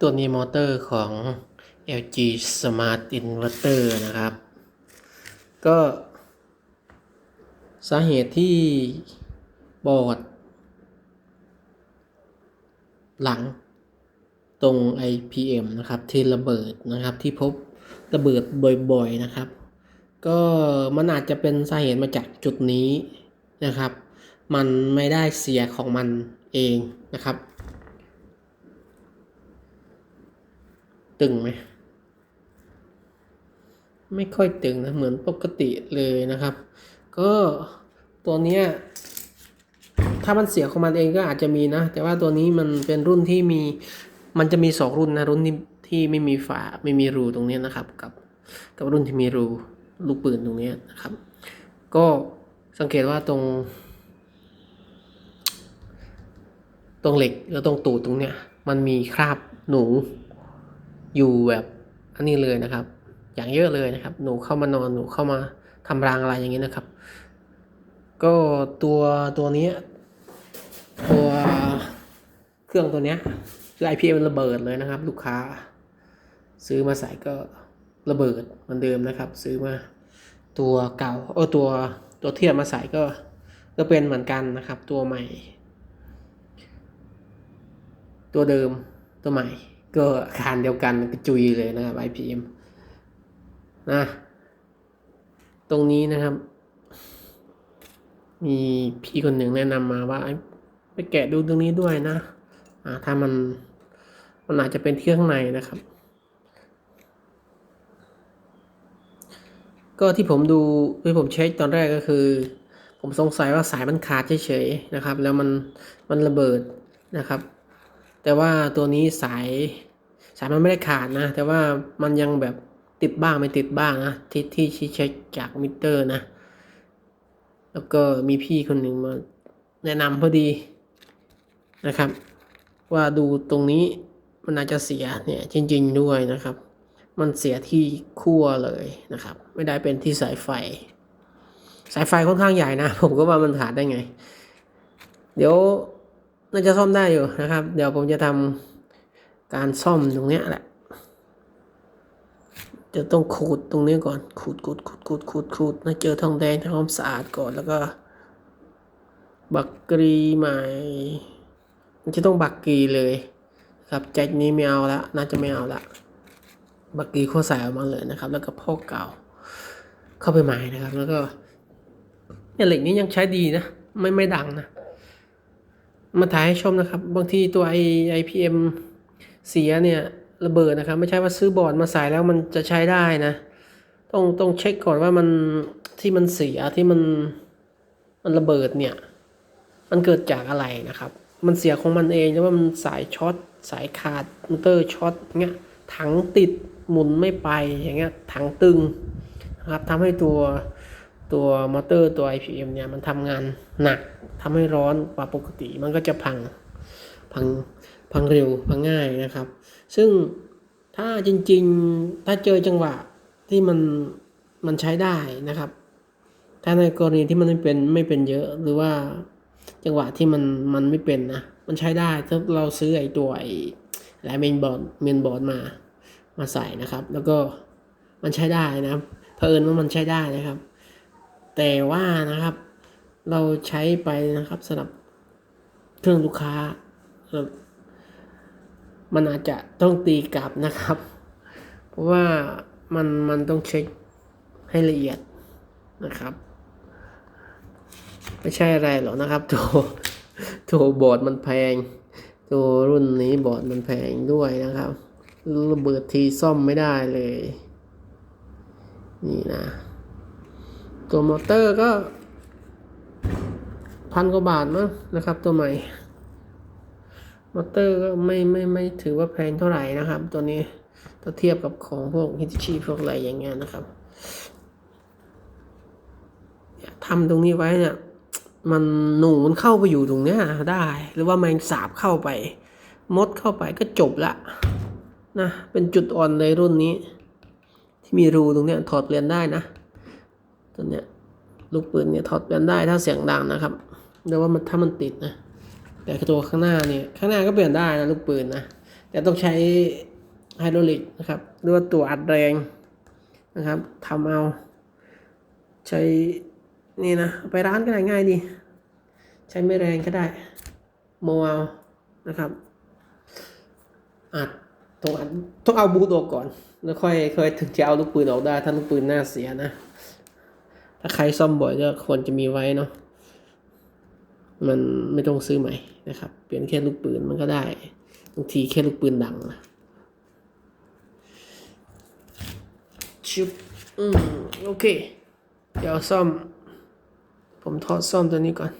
ตัวนี้มอเตอร์ของ LG Smart Inverter นะครับ ก็ สาเหตุที่บอร์ด หลังตรง IPM นะครับ ที่ระเบิดนะครับที่พบระเบิดบ่อยๆนะครับ ก็มันอาจจะเป็นสาเหตุมาจากจุดนี้นะครับ มันไม่ได้เสียของมันเองนะครับ ตึงไหมไม่ค่อยตึงนะเหมือนปกติเลยนะครับ ก็ตัวเนี้ยถ้ามันเสียของมันเองก็อาจจะมีนะ แต่ว่าตัวนี้มันเป็นรุ่นที่มีมันจะมีสองรุ่นนะรุ่นที่ที่ไม่มีฝาไม่มีรูตรงนี้นะครับ กับ กับรุ่นที่มีรูลูกปืนตรงนี้นะครับ ก็สังเกตว่าตรง ตรงเหล็กแล้วตรงตูดตรงเนี้ยมันมีคราบหนู อยู่แบบอันนี้เลยนะครับ อย่างเยอะเลยนะครับ หนูเข้ามานอนหนูเข้ามาทำรังอะไรอย่างนี้นะครับ ก็ตัวตัวนี้ตัวเครื่องตัวเนี้ยคือ IPM มันระเบิดเลยนะครับ ลูกค้า ซื้อมาใส่ก็ระเบิดเหมือนเดิมนะครับ ซื้อมาตัวเก่าเออตัวตัวเทียบมาใส่ก็ก็เป็นเหมือนกันนะครับ ตัวใหม่ ตัวเดิมตัวใหม่ ก็คานเดียวกันกระจุยเลยนะครับ IPM นะ ตรงนี้นะครับ มีพี่คนหนึ่งแนะนำมาว่าไปแกะดูตรงนี้ด้วยนะอ่าถ้ามันมันอาจจะเป็นที่ข้างในนะครับ ก็ที่ผมดูที่ผมเช็คตอนแรกก็คือ ผมสงสัยว่าสายมันขาดเฉยๆนะครับ แล้วมันมันระเบิดนะครับ แต่ว่าตัวนี้สายสายมันไม่ได้ขาดนะ แต่ว่ามันยังแบบติดบ้างไม่ติดบ้างนะที่ที่ชี้เช็คจากมิเตอร์นะ แล้วก็มีพี่คนหนึ่งมาแนะนำพอดีนะครับ ว่าดูตรงนี้มันอาจจะเสียเนี่ยจริง ๆ ด้วยนะครับ มันเสียที่ขั้วเลยนะครับ ไม่ได้เป็นที่สายไฟ สายไฟค่อนข้างใหญ่นะ ผมก็ว่ามันขาดได้ไง เดี๋ยว น่าจะซ่อมได้อยู่นะครับ เดี๋ยวผมจะทำการซ่อมตรงเนี้ยแหละจะต้องขูดตรงนี้ก่อน ขูดขูดขูดขูดขูดขูดนะเจอทองแดงทำความสะอาดก่อนแล้วก็ บักกรีใหม่มันจะต้องบักกรีเลย ครับแจ็คนี้ไม่เอาละน่าจะไม่เอาละบักกรีโคใส่ออกมาเลยนะครับ แล้วก็พอกเก่า เข้าไปใหม่นะครับ แล้วก็เนี่ยเหล็กนี้ยังใช้ดีนะ ไม่ไม่ดังนะ มาถ่ายให้ชมนะครับ บางทีตัวไอไอพีเอ็มเสียเนี่ยระเบิดนะครับ ไม่ใช่ว่าซื้อบอร์ดมาใส่แล้วมันจะใช้ได้นะ ต้องต้องเช็คก่อนว่ามันที่มันเสียที่มันมันระเบิดเนี่ย มันเกิดจากอะไรนะครับ มันเสียของมันเองหรือว่ามันสายช็อตสายขาดมอเตอร์ช็อตเงี้ยถังติดหมุนไม่ไปอย่างเงี้ยถังตึงนะครับทำให้ตัว ตัวมอเตอร์ตัว IPM เนี่ยมันทำงานหนักทำให้ร้อนกว่าปกติ มันก็จะพังพังพังเร็วพังง่ายนะครับ ซึ่งถ้าจริงๆถ้าเจอจังหวะที่มันมันใช้ได้นะครับ ถ้าในกรณีที่มันไม่เป็นไม่เป็นเยอะหรือว่าจังหวะที่มันมันไม่เป็นนะมันใช้ได้ถ้าเราซื้อไอ้ตัวไอ้แลเมนบอร์ดเมนบอร์ดมามาใส่นะครับ แล้วก็มันใช้ได้นะเผอิญว่ามันใช้ได้นะครับ แต่ว่านะครับ เราใช้ไปนะครับสำหรับเครื่องลูกค้า มันอาจจะต้องตีกลับนะครับ เพราะว่ามันมันต้องเช็คให้ละเอียดนะครับ ไม่ใช่อะไรหรอกนะครับ ตัวตัวบอร์ดมันแพง ตัวรุ่นนี้บอร์ดมันแพงด้วยนะครับระเบิดทีซ่อมไม่ได้เลย นี่นะ ตัวมอเตอร์ก็พันกว่าบาทมั้งนะครับ ตัวใหม่ มอเตอร์ก็ไม่ไม่ไม่ถือว่าแพงเท่าไหร่นะครับ ตัวนี้ถ้าเทียบกับของพวกฮิตชิพวกอะไรอย่างเงี้ยนะครับทำตรงนี้ไว้เนี่ย มันหนูมันเข้าไปอยู่ตรงเนี้ยได้ หรือว่าแมงสาบเข้าไป มดเข้าไปก็จบละนะเป็นจุดอ่อนในรุ่นนี้ ที่มีรูตรงเนี้ยถอดเปลี่ยนได้นะ ตัวเนี้ยลูกปืนเนี่ยถอดเปลี่ยนได้ถ้าเสียงดังนะครับแต่ว่ามันถ้ามันติดนะแต่ตัวข้างหน้าเนี่ยข้างหน้าก็เปลี่ยนได้นะลูกปืนนะแต่แต่ต้องใช้ไฮดรอลิกนะครับหรือว่าตัวอัดแรงนะครับทำเอาใช้นี่นะไปร้านก็ได้ง่ายดีใช้ไม่แรงก็ได้โมเอานะครับอัดต้องอัดต้องเอาบูทออกก่อน แล้วค่อยค่อยถึงจะเอาลูกปืนออกได้ถ้าลูกปืนหน้าเสียนะ ถ้าใครซ่อมบ่อยก็ควรจะมีไว้เนาะมันไม่ต้องซื้อใหม่นะครับ เปลี่ยนแค่ลูกปืนมันก็ได้บางทีแค่ลูกปืนดังนะชุบอืมโอเค เดี๋ยวซ่อม ผมทอดซ่อมตัวนี้ก่อน